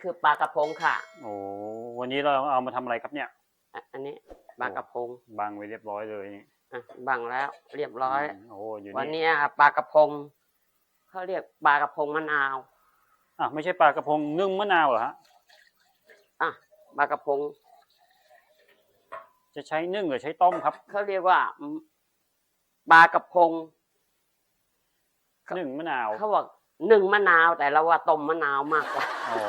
เนี่ยนี่คือปลากระพงค่ะ โอ้วันนี้เราเอามาทำอะไรครับเนี่ย อะอันนี้ปลากระพงบังไว้เรียบร้อยเลยนี่อะบังแล้วเรียบร้อย มโอ้อยู่วันนี่นี้ปลากระพงเขาเรียกปลากระพงมะนาวอะไม่ใช่ปลากระพงนึ่งมะนาวเหรอฮะอะปลากระพงจะใช้นึ่งหรือใช้ต้มครับ เขาเรียกว่าอืมปลากระพงนึ่งมะนาวเขาบอกหนึ่งมะนาวแต่เราว่าต้มมะนาวมากกว่า อ๋อ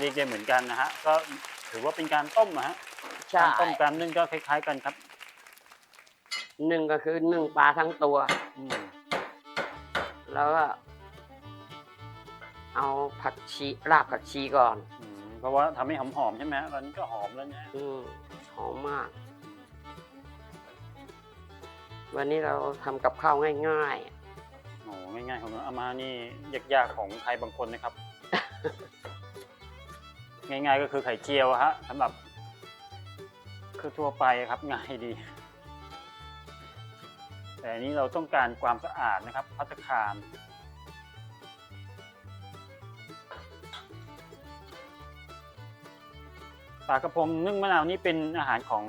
เรียกได้เหมือนกันนะฮะก็ถือว่าเป็นการต้มนะฮะใช่การต้มการนึ่งก็คล้าย ๆ กันครับหนึ่งก็คือหนึ่งปลาทั้งตัว อืมแล้วก็เอาผักชีรากผักชีก่อน อืมเพราะว่าทำให้หอมๆใช่ไหมฮะตอนนี้ก็หอมแล้วนะฮะอืมหอมมาก วันนี้เราทำกับข้าวง่ายโอ้ง่ายๆของน้องอามานี่ยากๆของใครบางคนนะครับ ง่ายๆก็คือไข่เจียวฮะสำหรับ คือทั่วไปครับง่ายดี แต่นี้เราต้องการความสะอาดนะครับพัตตาคารปลากระพงนึ่งมะนาวนี่เป็นอาหารของ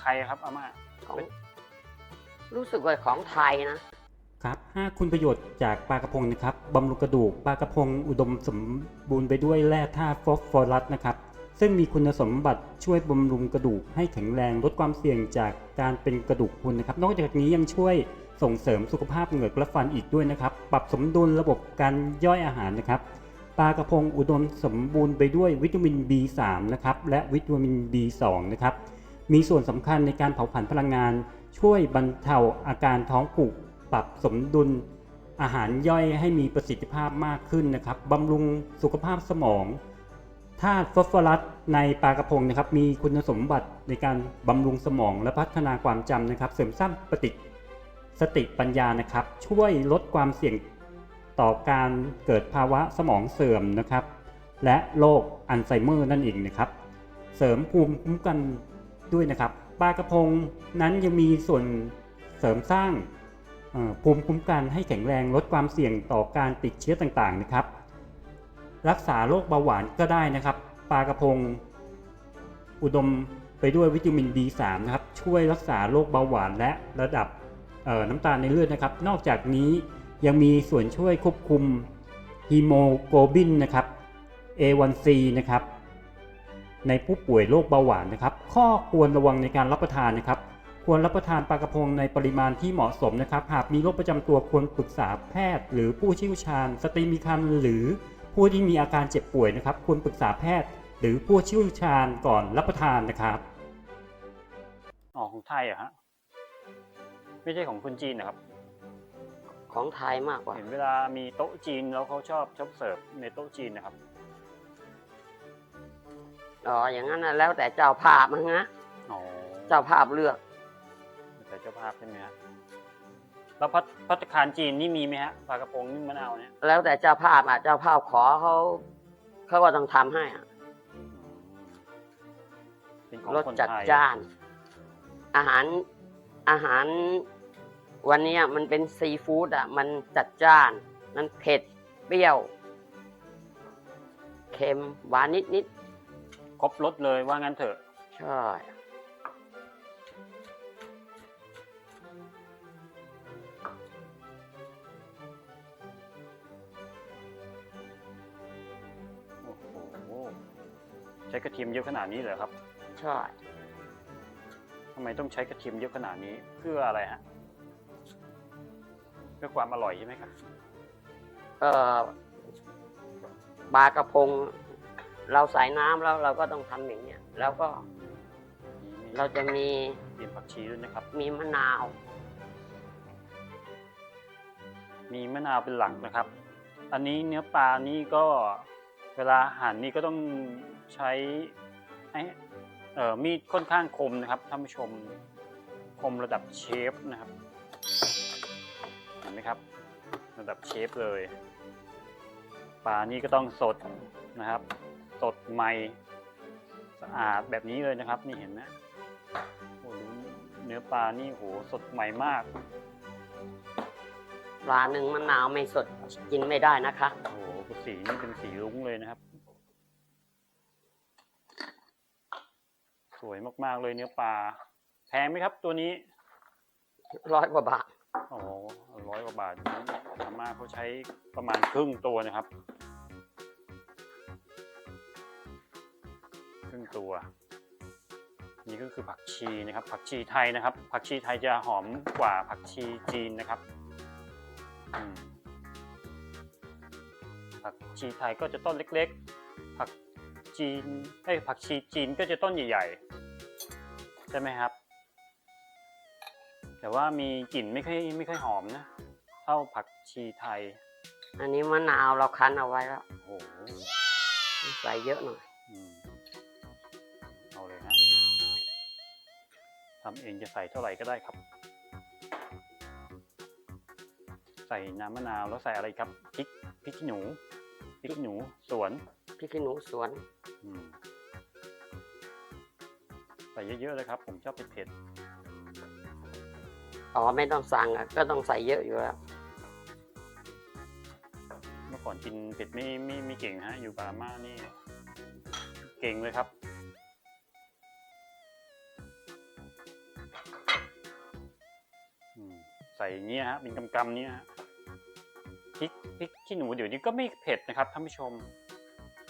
ใครครับอาม่าของรู้สึกว่าของไทยนะ 5 คุณประโยชน์จากปลากระพงนะครับบำรุงกระดูกปลากระพงอุดมสมบูรณ์ไปด้วยแร่ธาตุฟอสฟอรัสนะครับ ซึ่งมีคุณสมบัติช่วยบำรุงกระดูกให้แข็งแรงลดความเสี่ยงจากการเป็นกระดูกพรุนนะครับ นอกจากนี้ยังช่วยส่งเสริมสุขภาพเหงือกและฟันอีกด้วยนะครับ ปรับสมดุลระบบการย่อยอาหารนะครับปลากระพงอุดมสมบูรณ์ไปด้วยวิตามิน B3 นะครับและวิตามิน B2 นะครับมีส่วนสำคัญในการเผาผลาญพลังงาน ช่วยบรรเทาอาการท้องผูก ปรับสมดุลอาหารย่อยให้มีประสิทธิภาพมากขึ้นนะครับบำรุงสุขภาพสมองธาตุฟอสฟอรัสในปลากระพงนะครับมีคุณสมบัติในการบำรุงสมองและพัฒนาความจำนะครับ เสริมสร้างปฏิสติปัญญานะครับ ช่วยลดความเสี่ยงต่อการเกิดภาวะสมองเสื่อมนะครับ และโรคอัลไซเมอร์นั่นเองนะครับ เสริมภูมิคุ้มกันด้วยนะครับปลากระพงนั้นยังมีส่วนเสริมสร้าง ภูมิคุ้มกันให้แข็งแรงลดความเสี่ยงต่อการติดเชื้อต่างๆนะครับ รักษาโรคเบาหวานก็ได้นะครับปลากระพง อุดมไปด้วยวิตามิน B3 นะครับช่วยรักษาโรคเบาหวานและระดับน้ำตาลในเลือดนะครับ นอกจากนี้ยังมีส่วนช่วยควบคุมฮีโมโกลบินนะครับ A1C นะครับในผู้ป่วยโรคเบาหวานนะครับ ข้อควรระวังในการรับประทานนะครับ ควรรับประทานปลากระพงในปริมาณที่เหมาะสมนะครับ หากมีโรคประจำตัวควรปรึกษาแพทย์ หรือผู้เชี่ยวชาญ สตรีมีครรภ์หรือผู้ที่มีอาการเจ็บป่วยนะครับ ควรปรึกษาแพทย์ หรือผู้เชี่ยวชาญก่อนรับประทานนะครับอ๋อของไทยเหรอะฮะไม่ใช่ของคนจีนนะครับ ของไทยมากกว่า เห็นเวลามีโต๊ะจีนแล้วเขาชอบชอบเสิร์ฟในโต๊ะจีนนะครับอ๋ออย่างนั้นนะแล้วแต่เจ้าภาพมั้งนะอ๋อเจ้าภาพเลือก แต่เจ้าภาพใช่ไหมฮะแล้วพัตพัตตาคารจีนนี่มีไหมฮะปลากระพงนึ่งมะนาวเนี่ยแล้วแต่เจ้าภาพอะเจ้าภาพขอเขาเขาก็ต้องทำให้อะเป็นของรสคนจัดไทยจ้าน อาหารอาหารวันนี้มันเป็นซีฟู้ดอะ มันจัดจ้าน มันเผ็ด เปรี้ยว เค็มหวานนิดนิดครบรสเลยว่างั้นเถอะ ๆใช่ กระเทียมเยอะขนาดนี้เหรอครับใช่ทำไมต้องใช้กระเทียมเยอะขนาดนี้เพื่ออะไรฮะเพื่อความอร่อยใช่ไหมครับเอ่อปลากระพง เราใส่น้ำแล้วเราก็ต้องทำอย่างเนี้ยแล้วก็มีเราจะมีเตรียมผักชีด้วยนะครับ มีมะนาว มีมะนาวเป็นหลักนะครับ อันนี้เนื้อปลานี่ก็ เวลาหั่นนี่ก็ต้องใช้มีดค่อนข้างคมนะครับท่านผู้ชมคมระดับเชฟนะครับเห็นไหมครับ ระดับเชฟเลยปลานี่ก็ต้องสดนะครับ สดใหม่สะอาดแบบนี้เลยนะครับ นี่เห็นไหมโอ้โหเนื้อปลานี่โหสดใหม่มากปลาหนึ่งมะนาวไม่สดกินไม่ได้นะคะโอ้ สีนี่เป็นสีรุ้งเลยนะครับ สวยมากๆเลยเนื้อปลาแพงไหมครับตัวนี้ร้อยกว่าบาทโอ้ร้อยกว่าบาทอาม่าเขาใช้ประมาณครึ่งตัวนะครับ ครึ่งตัว นี่ก็คือผักชีนะครับ ผักชีไทยนะครับ ผักชีไทยจะหอมกว่าผักชีจีนนะครับอืมผัก ชีไทยก็จะต้นเล็กๆ ผักจีนเอ้ยผักชีจีนก็จะต้นใหญ่ๆ ใช่ไหมครับ แต่ว่ามีกลิ่นไม่ค่อยไม่ค่อยหอมนะ เท่าผักชีไทย อันนี้มะนาวเราคั้นเอาไว้แล้วโอ้โหใส่เยอะหน่อยอืมเอาเลยฮะทำเองจะใส่เท่าไหร่ก็ได้ครับ ใส่น้ำมะนาวแล้วใส่อะไรครับพริกพริกขี้หนู พริกขี้หนูสวนพริกขี้หนูสวนอืมใส่เยอะๆเลยครับ ผมชอบเผ็ดอ๋อไม่ต้องสั่งอะก็ต้องใส่เยอะอยู่แล้วๆเมื่อก่อนกินเผ็ดไม่ไม่ไม่เก่งฮะ อยู่บาร์มานี่ เก่งเลยครับอืมใส่อย่างเงี้ยฮะเป็นกำกำๆเนี้ยฮะ พริกพริกขี้หนูเดี๋ยวนี้ก็ไม่เผ็ดนะครับท่านผู้ชม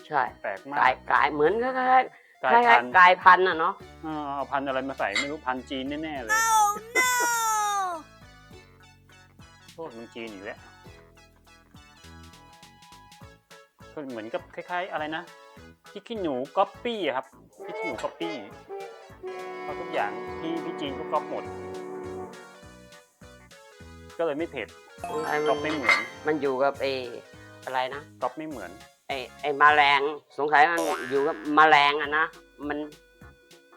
ใช่แปลกมากกายกายเหมือนก็คล้ายกลาๆคยล้ายพันธุ์ๆกายพันธุ์อะเนาะเออเอาพันธุ์อะไรมาใส่ไม่รู้พันธุ์จีนแน่ๆเลยโทษมันจีนอยู่แล้วก็เหมือนกับคล้าย ๆ อะไรนะพริกขี้หนูก๊อปปี้อะครับพริกขี้หนูก๊อปปี้เพราะทุกอย่างที่พี่จีนก็ก๊อปหมด ก็เลยไม่เผ็ดไอ้ก๊มัอนปไม่เหมือนมันอยู่กับเออะไรนะก๊อปไม่เหมือน ไอ้ไอ้แมลงสงสัยมันอยู่กับแมลงอะนะมัน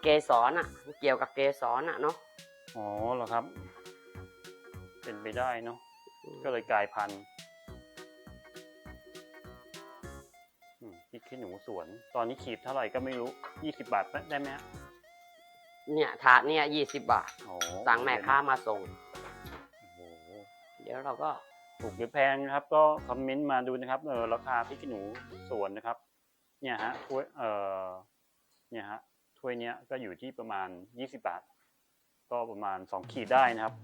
เกสรอะมันเกี่ยวกับเกสรอะเนาะอ๋อเหรอครับ เป็นไปได้เนาะ ก็เลยกลายพันธุ์อืมพริกขี้หนูสวน ตอนนี้ขีดเท่าไหร่ก็ไม่รู้ยี่สิบาทได้ไหมฮะเนี่ยถาดเนี่ยยี่สิบบาทโอ้สั่งแม่ค้ามาส่งโอ้โห เดี๋ยวเราก็ถูกหรือแพงนะครับ ก็คอมเมนต์มาดูนะครับเออราคาพริกขี้หนูสวนนะครับ เนี่ยฮะถ้วยเออเนี่ยฮะถ้วยเนี้ยก็อยู่ที่ประมาณยี่สิบาท ก็ประมาณสองขีดได้นะครับ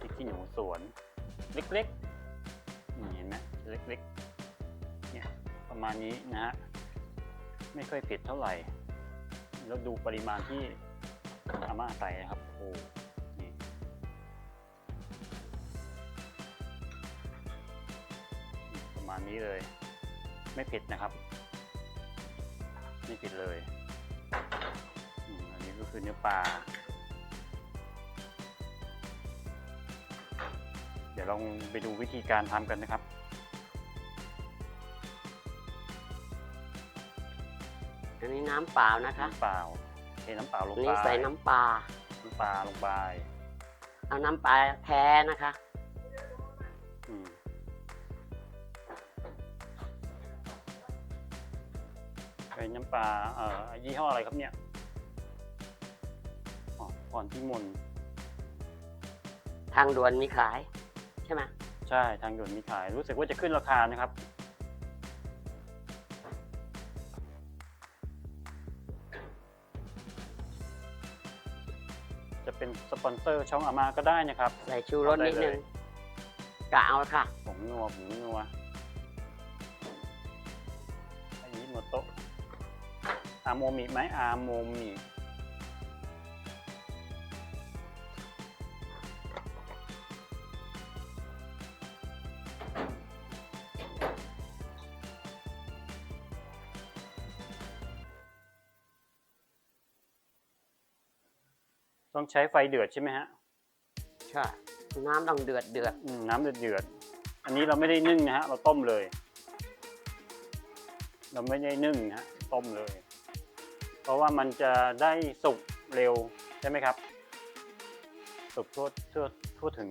พริกขี้หนูสวน เล็กๆเห็นไหมเล็กๆเนี่ย ประมาณนี้นะฮะไม่ค่อยเผ็ดเท่าไหร่ แล้วดูปริมาณที่อาม่าใส่นะครับโอ้นี่ประมาณนี้เลย ไม่เผ็ดนะครับ ไม่เผ็ดเลยอันนี้ก็คือเนื้อปลาเดี๋ยวลองไปดูวิธีการทำกันนะครับ อันนี้น้ำเปล่านะคะน้ำเปล่าเทน้ำเปล่าลงอันไปนี้ใส่น้ำปลา น้ำปลาลงไปเอาน้ำปลาแท้นะคะ อืมใช้น้ำปลาเอ่อยี่ห้ออะไรครับเนี่ยอ๋อพรพิมลทางด่วนมีขาย ใช่ไหมใช่ทางด่วนมีขายรู้สึกว่าจะขึ้นราคานะครับ เป็นสปอนเซอร์ช่องอามาก็ได้นะครับ ใส่ชูรสนิดนึงเอาได้เลยกะเอาค่ะ ผงนัวผงนัวอันนี้โมโตะอาโมมิไหมอาโมมิ ต้องใช้ไฟเดือดใช่ไหมฮะใช่ น้ำต้องเดือดเดือดอืมน้ำเดือดเดือดๆอันนี้เราไม่ได้นึ่งนะฮะ เราต้มเลย เราไม่ได้นึ่งนะฮะ ต้มเลย เพราะว่ามันจะได้สุกเร็วใช่ไหมครับ สุกทั่วทั่วทั่วถึง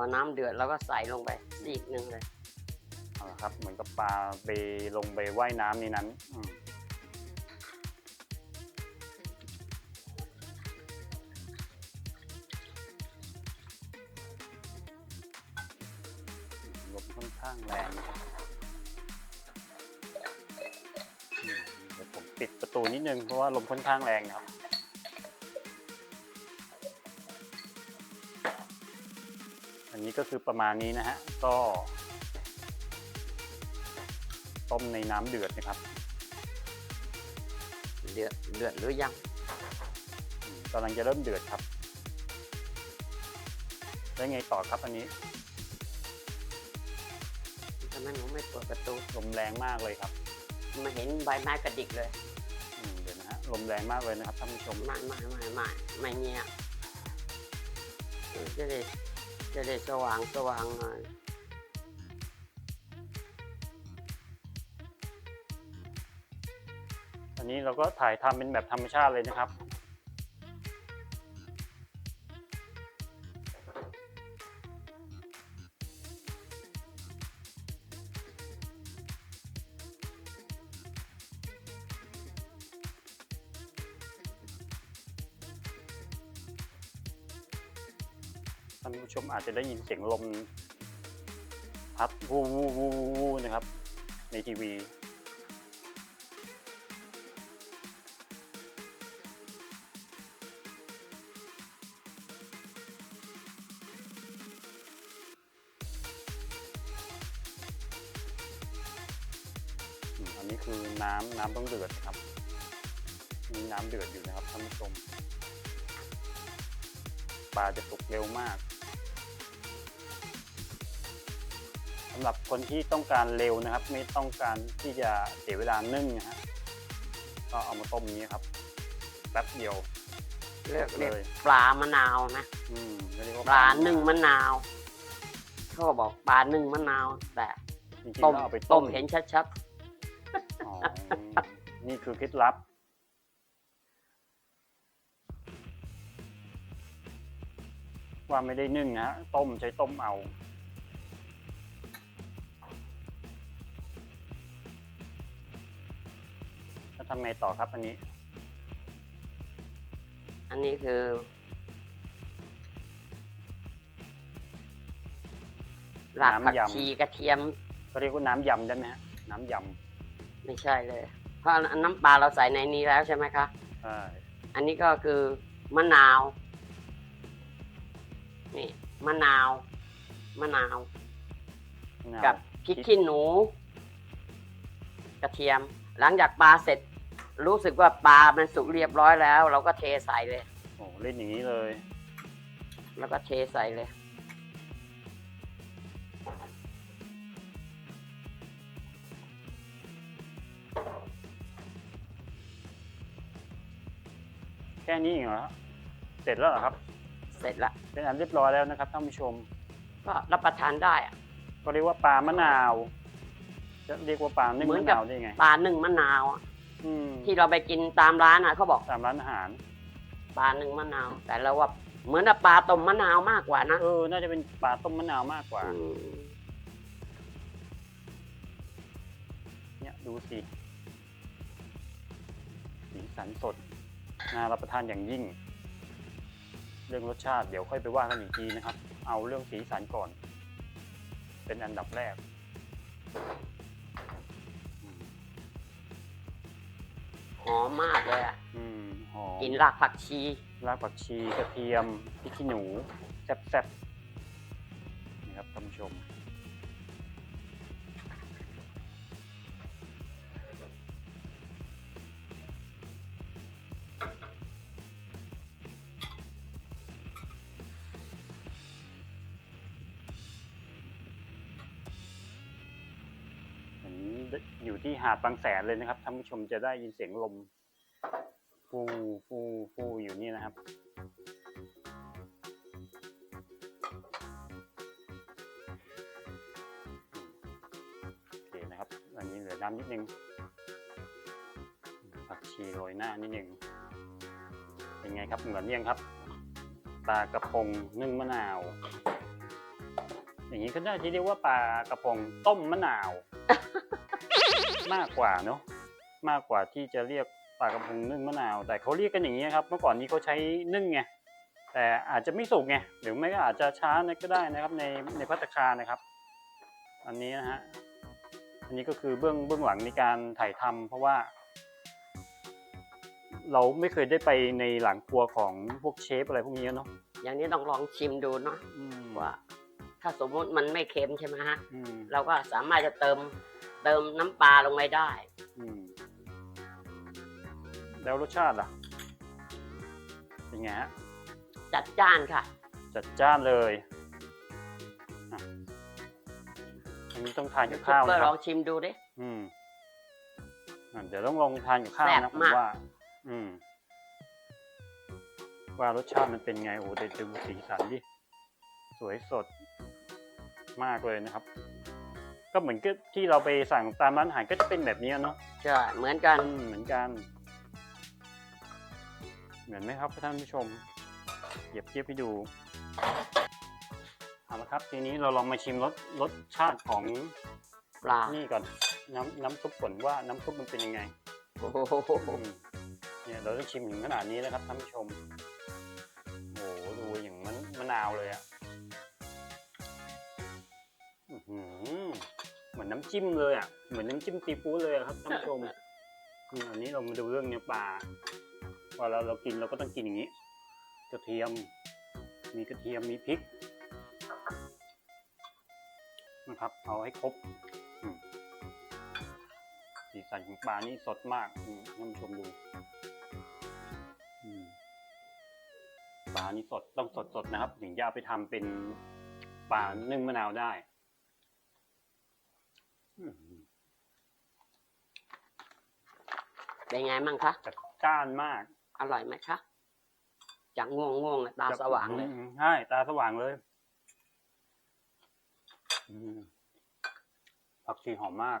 อน้ำเดือดเราก็ใส่ลงไปซีกหนึ่งเลยเอาละครับ เหมือนกับปลาไปลงไปว่ายน้ำในนั้นอืมลมค่อนข้างแรงเดี๋ยวผมปิดประตูนิดนึงเพราะว่าลมค่อนข้างแรงนะครับ นนี้ก็คือประมาณนี้นะฮะ ก็ต้มในน้ำเดือดนะครับ เดือดเดือดหรือยังอืมกำลังจะเริ่มเดือดครับ แล้วไงต่อครับอันนี้ทำไมหนูไม่เปิดประตูลมแรงมากเลยครับมาเห็นใบไม้กระดิกเลยอืมเดี๋ยวนะฮะลมแรงมากเลยนะครับท่านผู้ชมไม่ไม่ไม่ไม่ไม่เนี้ยเออจะได้ จะได้สว่างสว่างหน่อยอันนี้เราก็ถ่ายทำเป็นแบบธรรมชาติเลยนะครับ จะได้ยินเสียงลมพัดวูวูวูวูวูนะครับ ในทีวี อันนี้คือน้ำน้ำต้องเดือดครับ มีน้ำเดือดอยู่นะครับท่านผู้ชมปลาจะสุกเร็วมากำหรับคนที่ต้องการเร็วนะครับ ไม่ต้องการที่จะเสียเวลานึ่งนะฮะก็เอามาต้มอย่างนี้ครับแป๊บเดียวเรียกเลเรียกยปลามะนาวนะอืมเรียกว่ปลาหนึ่งมะนาวเขาก็บอกปลาหนึ่งมะนาว แต่จริงๆต้มแล้วเอาไปต้ต้มมเห็นชัดอ๋อนี่คือเคล็ดลับ ว่าไม่ได้นึ่งนะฮะต้มใช้ต้มเอา ทำไงต่อครับอันนี้ๆอันนี้คือรากผักน้ำยำ ชีกระเทียมก็เรียกว่าน้ำยำได้ไหมฮะน้ำยไม่ใช่เลย เพราะอันน้ำปลาเราใส่ในนี้แล้วใช่ไหมคะำใช่อันนี้ก็คือมะนาว นี่มะนาวมะนาว มะนาวกับพริกขี้หนู กระเทียม หลังจากปลาเสร็จ รู้สึกว่าปลามันสุกเรียบร้อยแล้ว เราก็เทใส่เลย โอ้เล่นอย่างนี้เลย แล้วก็เทใส่เลย แค่นี้เองเหรอฮะเสร็จแล้วเหรอครับ เสร็จละเป็นอันเรียบร้อยแล้วนะครับท่านผู้ชม ก็รับประทานได้อะ ก็เรียกว่าปลามะนาว จะเรียกว่าปลานึ่งเหมือนมะกับ นาวได้ไง ปลาหนึ่งมะนาวอะ อืมที่เราไปกินตามร้านอะเขาบอกตามร้านอาหาร ปลาหนึ่งมะนาว แต่เราว่าเหมือนกับปลาต้มมะนาวมากกว่านะเออ น่าจะเป็นปลาต้มมะนาวมากกว่า อืมเนี่ยดูสิ สีสันสด น่ารับประทานอย่างยิ่ง เรื่องรสชาติเดี๋ยวค่อยไปว่ากันอีกทีนะครับ เอาเรื่องสีสันก่อน เป็นอันดับแรก หอมมากเลยอะอืมหอมกินรากผักชี รากผักชีกระเทียมพริกขี้หนูแซ่บ อยู่ที่หาดบางแสนเลยนะครับท่านผู้ชมจะได้ยินเสียงลม ฟูฟูฟูอยู่นี่นะครับโอเคนะครับอันนี้เหลือน้ำนิดนึงผักชีโรยหน้านิดนึงเป็นไงครับเหมือนยังครับปลากระพงนึ่งมะนาว อย่างนี้ก็น่าจะเรียกว่าปลากระพงต้มมะนาว มากกว่าเนอะมากกว่าที่จะเรียกปลากระพงนึ่งมะนาว แต่เขาเรียกกันอย่างนี้ครับ เมื่อก่อนนี้เขาใช้นึ่งไงแต่อาจจะไม่สุกไงหรือไม่ก็อาจจะช้าก็ได้นะครับในในพัตตาคารนะครับ อันนี้นะฮะอันนี้ก็คือเบื้องเบื้องหลังในการถ่ายทำเพราะว่า เราไม่เคยได้ไปในหลังครัวของพวกเชฟอะไรพวกนี้เนาะอย่างนี้ต้องลองชิมดูเนาะอืมว่า ถ้าสมมุติมันไม่เค็มใช่ไหมฮะอืมเราก็สามารถจะเติม เติมน้ำปลาลงไปได้ อืมแล้วรสชาติล่ะ เป็นไงฮะ จัดจ้านค่ะ จัดจ้านเลยอะอันนี้ต้องทานกับข้าวซุปเปอนะร์คลรัอบ งชิมดูดิ อืมอะเดี๋ยวต้องลองทานกับข้าวแซ่นะบผมมาก ว่า อืม ว่ารสชาติมันเป็นไงโอ้โหแต่ดูสีสันดิ สวยสดมากเลยนะครับ ก็เหมือนกับที่เราไปสั่งตามร้านอาหารก็จะเป็นแบบนี้เนาะใช่เหมือนกัน อืมเหมือนกัน เหมือนไหมครับท่านผู้ชมเหยียบเทียบให้ดูเอาละครับ ทีนี้เราลองมาชิมรสรสชาติของปลานี่ก่อน น้ำน้ำซุปก่อนว่าน้ำซุปมันเป็นยังไงโอ้โหอืมเนี่ยเราต้องชิมถึงขนาดนี้แล้วครับท่านผู้ชมโอ้โหดูอย่างมันมะนาวเลยอะ่ะอื้อหือ เหมือนน้ำจิ้มเลยอะ่ะเหมือนน้ำจิ้มซีฟู้ดเลยอะครับท่านผู้ชมอืมอันนี้เรามาดูเรื่องเนื้อปลาพอเราเรากินเราก็ต้องกินอย่างนี้ กระเทียม มีกระเทียมมีพริกนะครับเอาให้ครบอืมสีสันของปลานี่สดมากอืมท่านผู้ชมดูอืมปลานี่สดต้องสดสดๆนะครับ ถึงจะเอาไปทำเป็นปลานึ่งมะนาวได้อืม เป็นไงมั่งคะจัดจ้านมาก อร่อยไหมคะ จากง่วงง่วงๆอะตาสว่างเลยอืมใช่ตาสว่างเลยอืมผักชีหอมมาก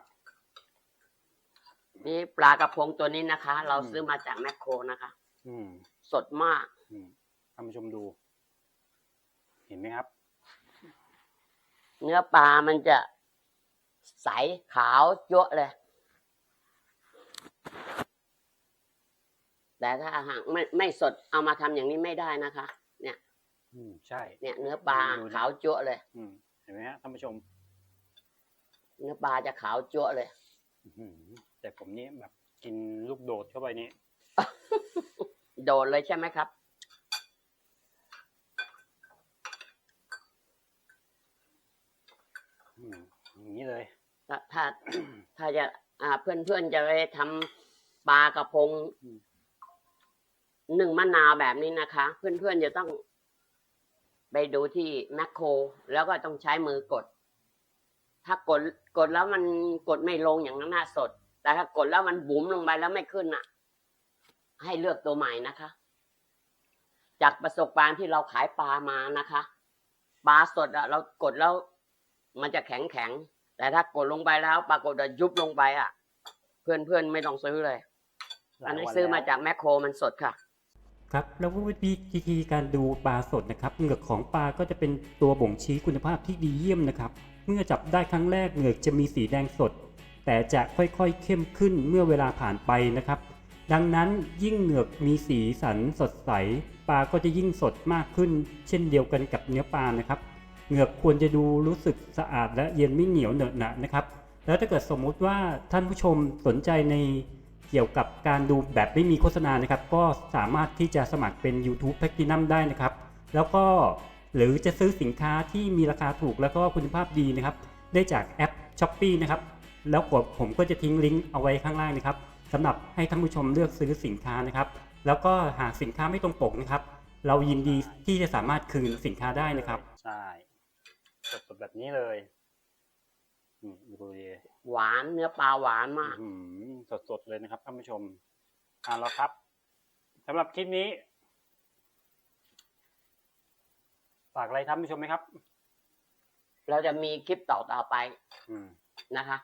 นี่ปลากระพงตัวนี้นะคะ เราอืมซื้อมาจากแมคโครนะคะ อืม สดมากอืมท่านผู้ชมดู เห็นไหมครับ เนื้อปลามันจะ ใสขาวเยอะเลย แต่ถ้าหากไม่ไม่สดเอามาทำอย่างนี้ไม่ได้นะคะเนี่ยอืมใช่ เนี่ย เนื้อปลาดูดิขาวจั่วะเลย อืมเห็นไหมฮะท่านผู้ชมเนื้อปลาจะขาวจั่วะเลย อื้อหือแต่ผมนี่แบบกินลูกโดดเข้าไปนี่โดดเลยใช่ไหมครับ อืมอย่างนี้เลยถ้า ถ้าถ้าจะ อ่า เพื่อนเพื่อนๆจะไปทำปลากระพงหนึ่งมะนาวแบบนี้นะคะ เพื่อนเพื่อนๆจะต้องไปดูที่แมคโคร แล้วก็ต้องใช้มือกด ถ้ากดกดแล้วมันกดไม่ลงอย่างนั้นน่ะสด แต่ถ้ากดแล้วมันบุ๋มลงไปแล้วไม่ขึ้นน่ะ ให้เลือกตัวใหม่นะคะ จากประสบการณ์ที่เราขายปลามานะคะ ปลาสดอะเรากดแล้ว มันจะแข็งแข็ง แต่ถ้ากดลงไปแล้ว ปรากฏว่ายุบลงไปอะเพื่อนเพื่อนๆไม่ต้องซื้อเลยหลาอัยนนี้วันซื้อมาแล้วจากแมคโครมันสดค่ะ ครับ แล้ววิธีการดูปลาสดนะครับเหงือกของปลาก็จะเป็นตัวบ่งชี้คุณภาพที่ดีเยี่ยมนะครับ เมื่อจับได้ครั้งแรกเหงือกจะมีสีแดงสด แต่จะค่อยๆเข้มขึ้นเมื่อเวลาผ่านไปนะครับ ดังนั้นยิ่งเหงือกมีสีสันสดใสปลาก็จะยิ่งสดมากขึ้น เช่นเดียวกันกับเนื้อปลานะครับ เหงือกควรจะดูรู้สึกสะอาดและเย็นไม่เหนียวเหนอะหนะนะครับ แล้วถ้าเกิดสมมุติว่าท่านผู้ชมสนใจในเกี่ยวกับการดูแบบไม่มีโฆษณานะครับ ก็สามารถที่จะสมัครเป็น YouTube Platinum ได้นะครับ แล้วก็หรือจะซื้อสินค้าที่มีราคาถูกแล้วก็คุณภาพดีนะครับ ได้จากแอป s h อ p e e นะครับ แล้วกดผมก็จะทิ้งลิงก์เอาไว้ข้างล่างนะครับสำหรับให้ท่านผู้ชมเลือกซื้อสินค้านะครับ แล้วก็หากสินค้าไม่ตรงปกนะครับ เรายินดีที่จะสามารถคืนสินค้าได้นะครับ ใช่ สดๆแบบนี้เลยอืมดูดิหวานเนื้อปลาหวานมากอื้อหือสดๆเลยนะครับท่านผู้ชมอ่าแล้วครับสำหรับคลิปนี้ฝากอะไรท่านผู้ชมไหมครับ เราจะมีคลิปต่อๆไปอืมนะคะ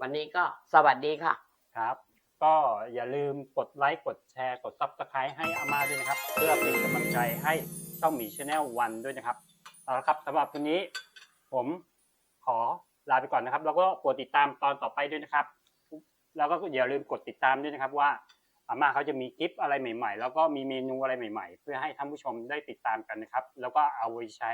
วันนี้ก็สวัสดีค่ะ ครับ ก็อย่าลืมกดไลค์กดแชร์ กดซับสไครต์ให้อาม่าด้วยนะครับ เพื่อเป็นกำลังใจให้ช่องหมีชาแนลวันด้วยนะครับเอาละครับสำหรับวันนี้ ผมขอลาไปก่อนนะครับ แล้วก็กดติดตามตอนต่อไปด้วยนะครับ แล้วก็อย่าลืมกดติดตามด้วยนะครับ ว่าอาม่าเขาจะมีคลิปอะไรใหม่ๆ แล้วก็มีเมนูอะไรใหม่ ๆ เพื่อให้ท่านผู้ชมได้ติดตามกันนะครับ แล้วก็เอาไปใช้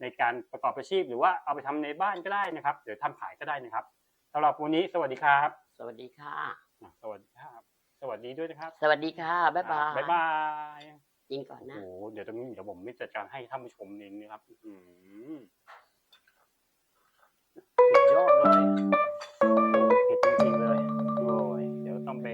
ในการประกอบอาชีพ หรือว่าเอาไปทำในบ้านก็ได้นะครับหรือทำขายก็ได้นะครับสำหรับวันนี้สวัสดีครับ สวัสดีค่ะอะ สวัสดีครับ สวัสดีด้วยนะครับ สวัสดีค่ะ บ๊ายบาย บ๊ายบายกินก่อนโอ้นะโหเดี๋ยวตรงนี้เดี๋ยวผมไม่จัดการให้ท่านผู้ชมเองนะครับ อื้ สุดยอดเลยเผ็ดจริงๆเลย โอ้ย เดี๋ยวต้องไป